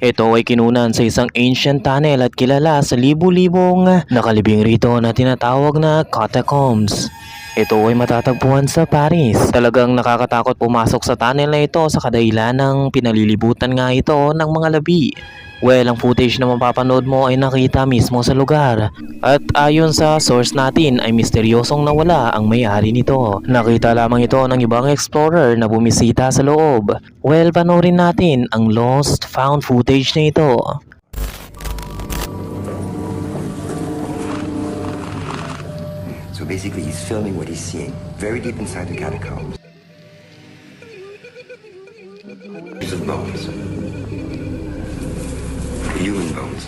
Ito ay kinunan sa isang ancient tunnel at kilala sa libu-libong nakalibing rito na tinatawag na catacombs. Ito ay matatagpuan sa Paris. Talagang nakakatakot pumasok sa tunnel na ito sa kadahilan ng pinalilibutan nga ito ng mga labi. Well, ang footage na mapapanood mo ay nakita mismo sa lugar. At ayon sa source natin ay misteryosong nawala ang may-ari nito. Nakita lamang ito ng ibang explorer na bumisita sa loob. Well, panoorin natin ang lost found footage na ito. So basically, he's filming what he's seeing very deep inside the catacombs. These are bones. Human bones.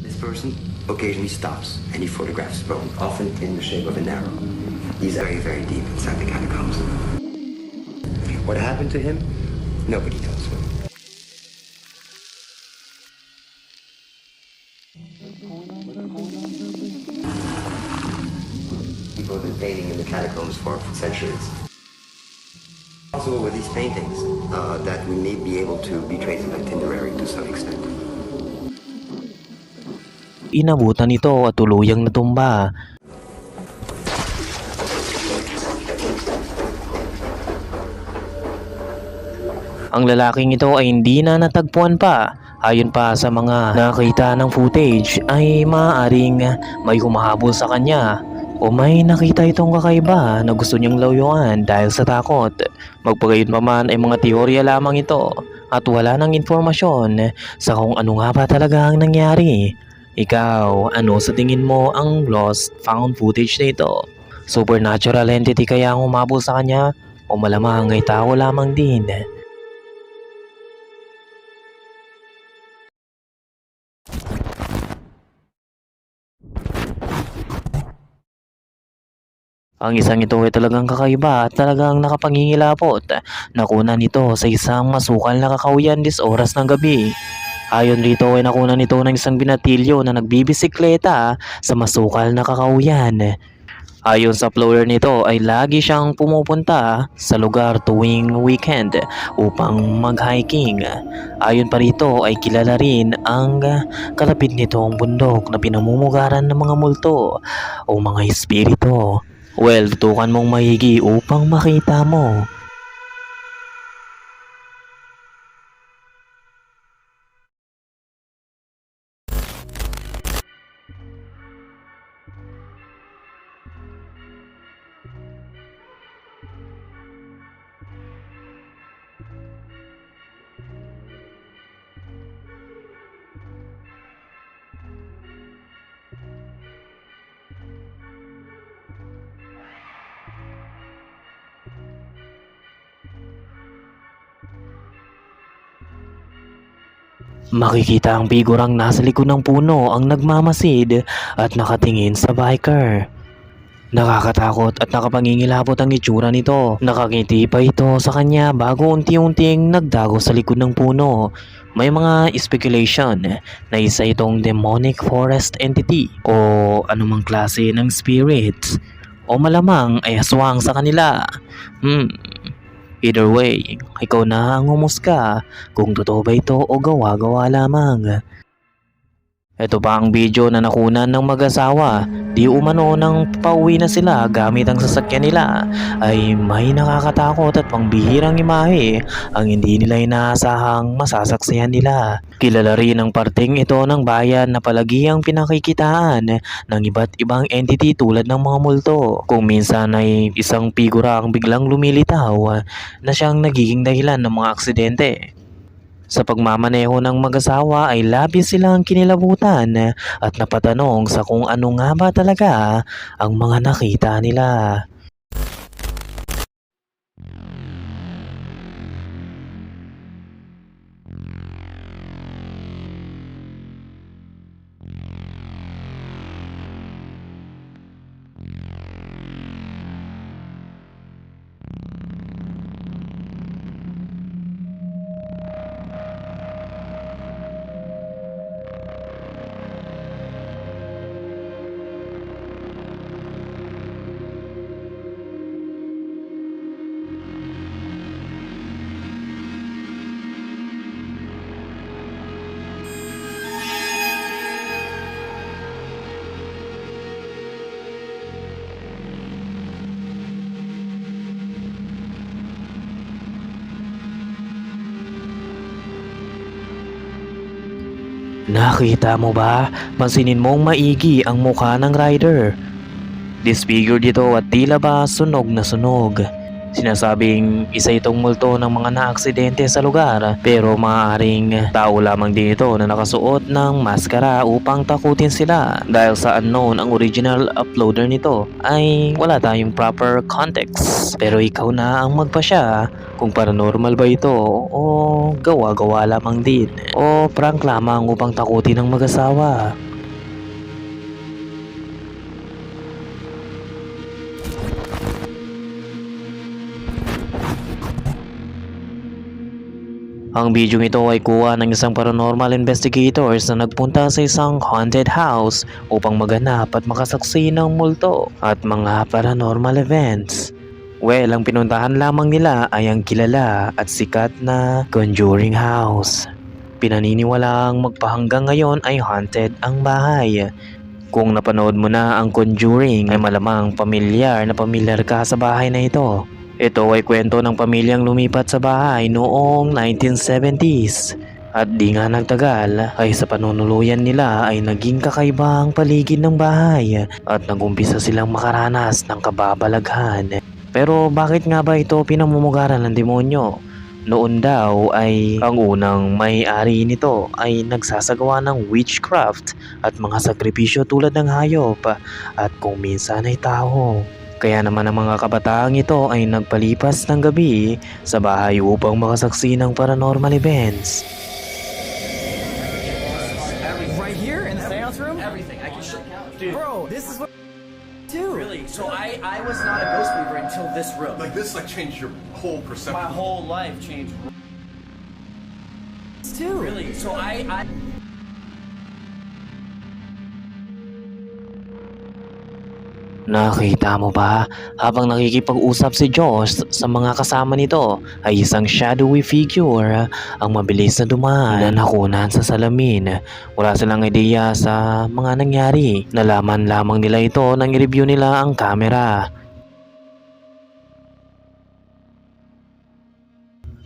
This person occasionally stops and he photographs bones, often in the shape of an arrow. He's very, very deep inside the catacombs. What happened to him? Nobody knows. People have been painting in the catacombs for centuries. Possible with these paintings uh, that we may be able to be tracing itinerary to some extent. Inabutan ito at tuluyang natumba. Ang lalaking ito ay hindi na natagpuan pa. Ayon pa sa mga nakita ng footage ay maaaring may humahabol sa kanya o may nakita itong kakaiba na gusto niyang lawyuan dahil sa takot. Magpagayon pa man ay mga teorya lamang ito at wala ng informasyon sa kung ano nga ba talaga ang nangyari. Ikaw, ano sa tingin mo ang lost found footage na ito? Supernatural entity kaya ang umabol sa kanya? O malamang ay tao lamang din? Ang isang ito ay talagang kakaiba at talagang nakapangingilapot. Nakunan nito sa isang masukal na kakawian dis oras ng gabi. Ayon rito ay nakunan nito ng isang binatilyo na nagbibisikleta sa masukal na kakawian. Ayon sa flower nito ay lagi siyang pumupunta sa lugar tuwing weekend upang mag-hiking. Ayon pa rito ay kilala rin ang kalapit nitong bundok na pinamumugaran ng mga multo o mga espiritu. Well, tutukan mong mahigi upang makita mo. Makikita ang bigurang nasa likod ng puno ang nagmamasid at nakatingin sa biker. Nakakatakot at nakapangingilabot ang itsura nito. Nakangiti pa ito sa kanya bago unti-unting nagdago sa likod ng puno. May mga speculation na isa itong demonic forest entity o anumang klase ng spirits o malamang ay aswang sa kanila. Hmm, Either way, ikaw na ang humusga kung totoo ba ito o gawa-gawa lamang. Ito pa ang video na nakunan ng mag-asawa. Di umano nang pauwi na sila gamit ang sasakyan nila ay may nakakatakot at pangbihirang imahe ang hindi nila inaasahang masasaksihan nila. Kilala rin ang parteng ito ng bayan na palagi ang pinakikitaan ng iba't ibang entity tulad ng mga multo. Kung minsan ay isang figura ang biglang lumilitaw na siyang nagiging dahilan ng mga aksidente. Sa pagmamaneho ng mag-asawa ay labis silang kinilabutan at napatanong sa kung ano nga ba talaga ang mga nakita nila. Nakita mo ba? Pansinin mong maigi ang mukha ng rider. Disfigured ito at tila ba sunog na sunog. Sinasabing isa itong multo ng mga naaksidente sa lugar pero maaaring tao lamang din ito na nakasuot ng maskara upang takutin sila dahil sa unknown ang original uploader nito ay wala tayong proper context. Pero ikaw na ang magpasya kung paranormal ba ito o gawa-gawa lamang din o prank lamang upang takutin ng mag-asawa. Ang video ito ay kuha ng isang paranormal investigators na nagpunta sa isang haunted house upang maganap at makasaksi ng multo at mga paranormal events. Well, ang pinuntahan lamang nila ay ang kilala at sikat na Conjuring House. Pinaniniwalaang magpahanggang ngayon ay haunted ang bahay. Kung napanood mo na ang Conjuring ay malamang pamilyar na pamilyar ka sa bahay na ito. Ito ay kwento ng pamilyang lumipat sa bahay noong 1970s. At di nga nagtagal ay sa panunuluyan nila ay naging kakaiba ang paligid ng bahay at nagumpisa silang makaranas ng kababalaghan. Pero bakit nga ba ito pinamumugaran ng demonyo? Noon daw ay ang unang may-ari nito ay nagsasagawa ng witchcraft at mga sakripisyo tulad ng hayop at kung minsan ay tao. Kaya naman ang mga kabataang ito ay nagpalipas ng gabi sa bahay upang makasaksi ng paranormal events. Right here in the seance room? Everything. I can show you. Bro, this is what do. Really? So I, I was not a ghost believer until this room. Like this, like changed your whole perception. My whole life changed. too. Really? So I, I Nakita mo ba? Habang nakikipag-usap si Josh sa mga kasama nito ay isang shadowy figure ang mabilis na dumaan na nakunan sa salamin. Wala silang ideya sa mga nangyari. Nalaman lamang nila ito nang i-review nila ang camera.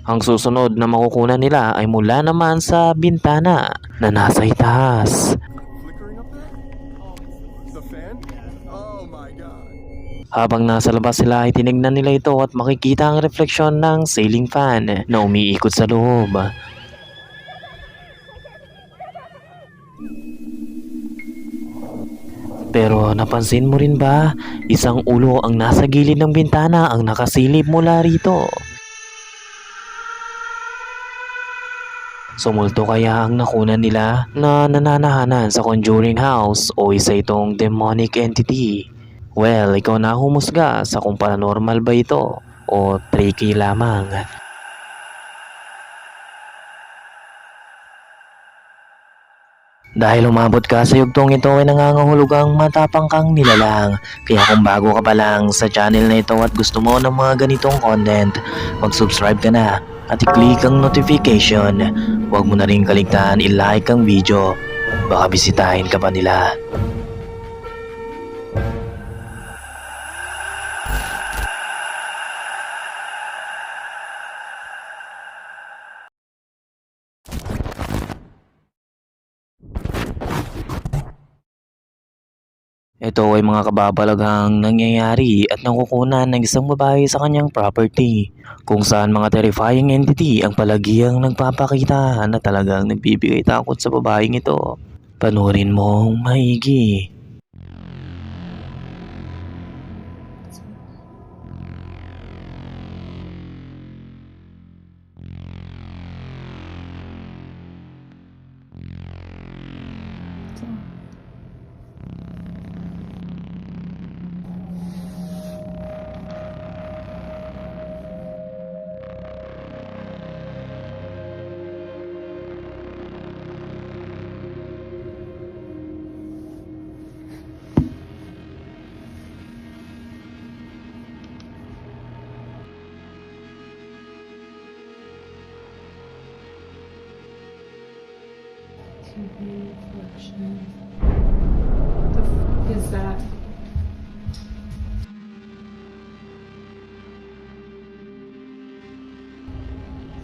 Ang susunod na makukunan nila ay mula naman sa bintana na nasa itaas. Habang nasa labas sila ay tinignan nila ito at makikita ang refleksyon ng ceiling fan na umiikot sa loob. Pero napansin mo rin ba, isang ulo ang nasa gilid ng bintana ang nakasilip mula rito. Sumulto kaya ang nakunan nila na nananahanan sa Conjuring House o isa itong demonic entity. Well, ikaw na humusga sa kung paranormal ba ito o tricky lamang. Dahil umabot ka sa yugtong ito ay nangangahulugang matapang kang nilalang. Kaya kung bago ka pa lang sa channel na ito at gusto mo ng mga ganitong content, mag-subscribe ka na at i-click ang notification. Huwag mo na rin kaligtaan i-like ang video. Baka bisitahin ka pa nila. Ito ay mga kababalaghang nangyayari at nakukunan ng isang babae sa kanyang property kung saan mga terrifying entity ang palagiang nagpapakita na talagang nagbibigay takot sa babaeng ito. Panurin mong maigi. The f is that?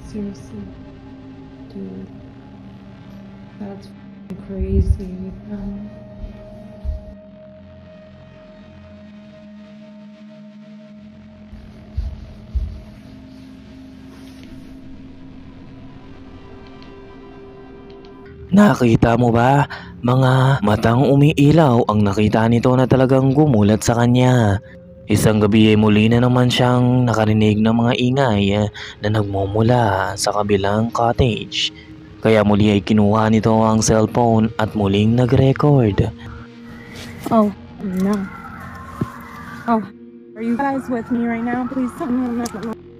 Seriously, dude, that's crazy with Nakita mo ba? Mga matang umiilaw ang nakita nito na talagang gumulat sa kanya. Isang gabi ay muli na naman siyang nakarinig ng mga ingay eh, na nagmumula sa kabilang cottage. Kaya muli ay kinuha nito ang cellphone at muling nag-record. Oh, no. Oh, are you guys with me right now? Please tell me I'm not. You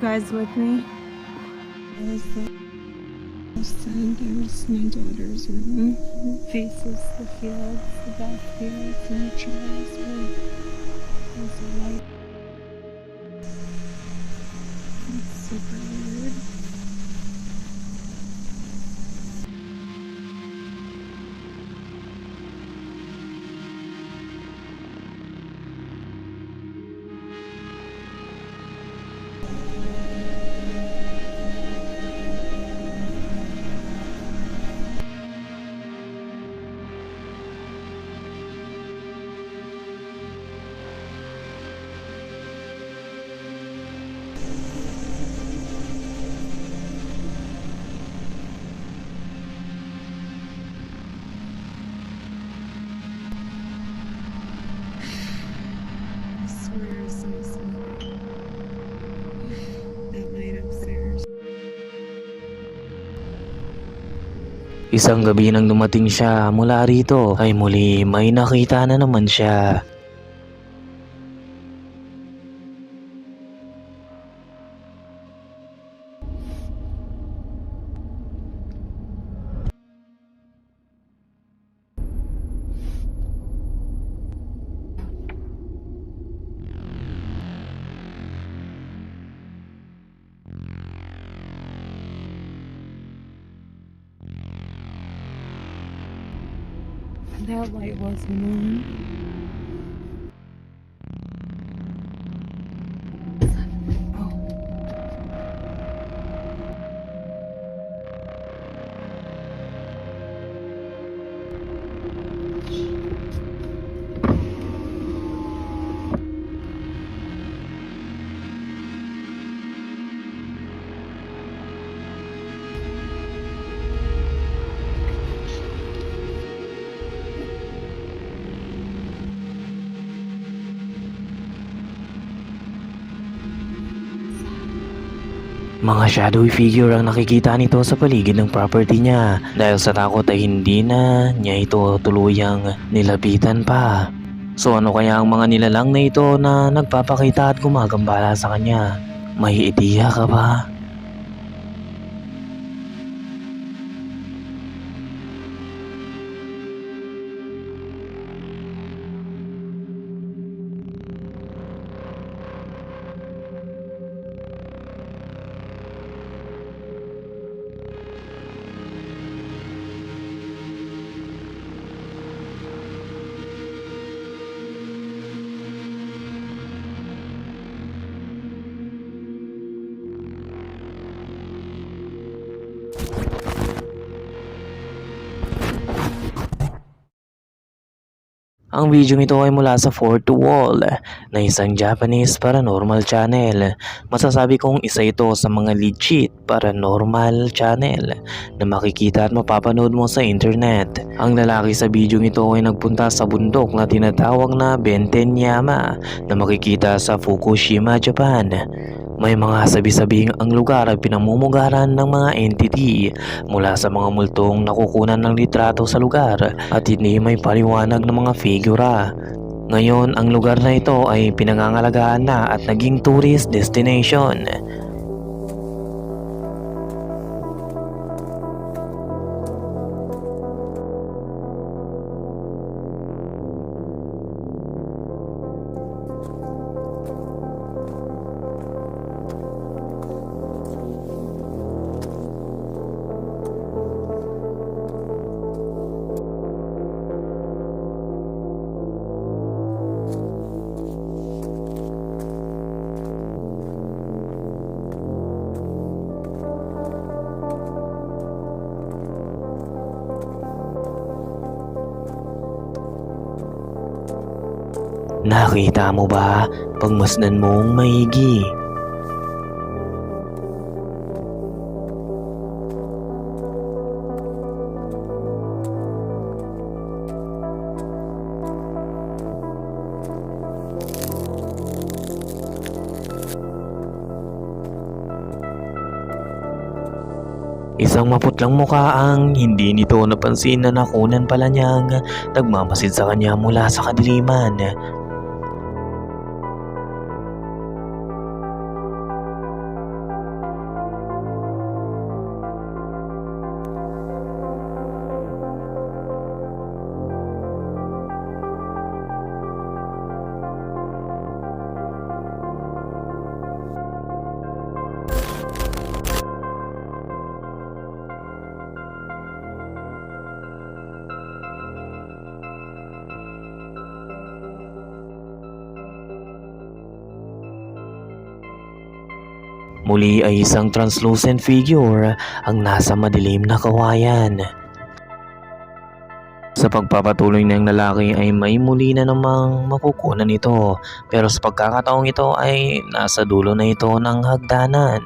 guys with me? There's the outside, there's my daughter's room. Faces the fields, the back and the trees a light. It's super Isang gabi nang dumating siya mula rito ay muli may nakita na naman siya. That light Mga shadowy figure ang nakikita nito sa paligid ng property niya dahil sa takot ay hindi na niya ito tuluyang nilapitan pa. So ano kaya ang mga nilalang na ito na nagpapakita at gumagambala sa kanya? May ideya ka ba? Ang video nito ay mula sa Fourth Wall na isang Japanese paranormal channel. Masasabi kong isa ito sa mga legit paranormal channel na makikita at mapapanood mo sa internet. Ang lalaki sa video nito ay nagpunta sa bundok na tinatawag na Bentenyama na makikita sa Fukushima, Japan. May mga sabi-sabing ang lugar ay pinamumugaran ng mga entity mula sa mga multong nakukunan ng litrato sa lugar at hindi may paliwanag ng mga figura. Ngayon, ang lugar na ito ay pinangangalagaan na at naging tourist destination. Nakita mo ba? Pagmasdan mong maigi. Isang maputlang mukha ang hindi nito napansin na nakunan pala niyang nagmamasid sa kanya mula sa kadiliman. Muli ay isang translucent figure ang nasa madilim na kawayan. Sa pagpapatuloy ng lalaki ay may muli na namang makukunan ito pero sa pagkakataong ito ay nasa dulo na ito ng hagdanan.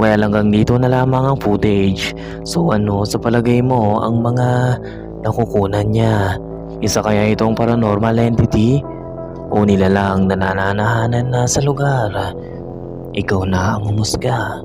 Well, hanggang dito na lamang ang footage. So ano sa palagay mo ang mga nakukunan niya? Isa kaya itong paranormal entity? O nilalang na nananahanan na sa lugar? Ikaw na ang humusga.